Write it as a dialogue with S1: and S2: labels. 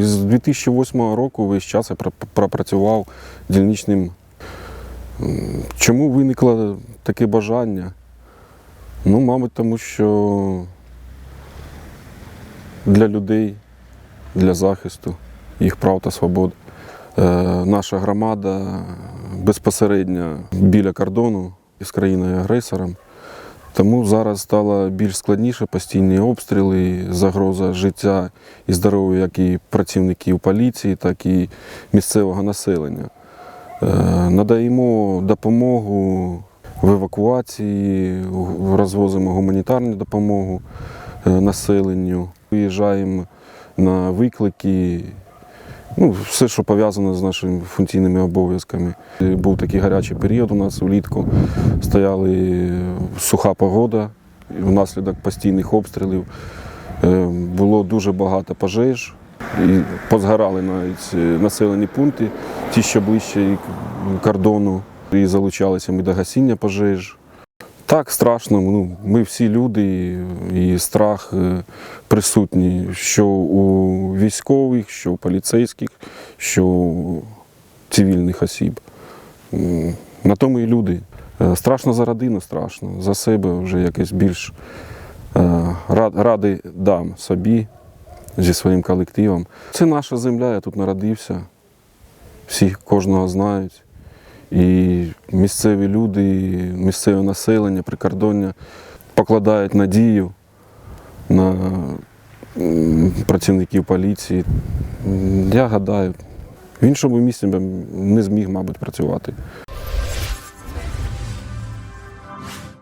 S1: З 2008 року весь час я пр- пропрацював дільничним. Чому виникло таке бажання? Ну, мабуть, тому що для людей, для захисту їх прав та свобод. Е, Наша громада безпосередньо біля кордону з країною-агресором. Тому зараз стало більш складніше постійні обстріли, загроза життя і здоров'я як і працівників поліції, так і місцевого населення. Е, Надаємо допомогу в евакуації, розвозимо гуманітарну допомогу е, населенню, виїжджаємо на виклики. Ну, все, що пов'язано з нашими функційними обов'язками. Був такий гарячий період у нас влітку. Стояли е, суха погода, внаслідок постійних обстрілів. Е, Було дуже багато пожеж. І позгорали навіть е, населені пункти, ті, що ближче кордону, і залучалися ми до гасіння пожеж. Так, страшно. Ну, ми всі люди, і страх е, присутній, що у військових, що у поліцейських, що у цивільних осіб. На тому і люди. Е, Страшно за родину, страшно. За себе вже якось більш е, ради дам собі зі своїм колективом. Це наша земля, я тут народився. Всі кожного знають. І місцеві люди, місцеве населення, прикордоння покладають надію на працівників поліції. Я гадаю, в іншому місці не зміг, мабуть, працювати.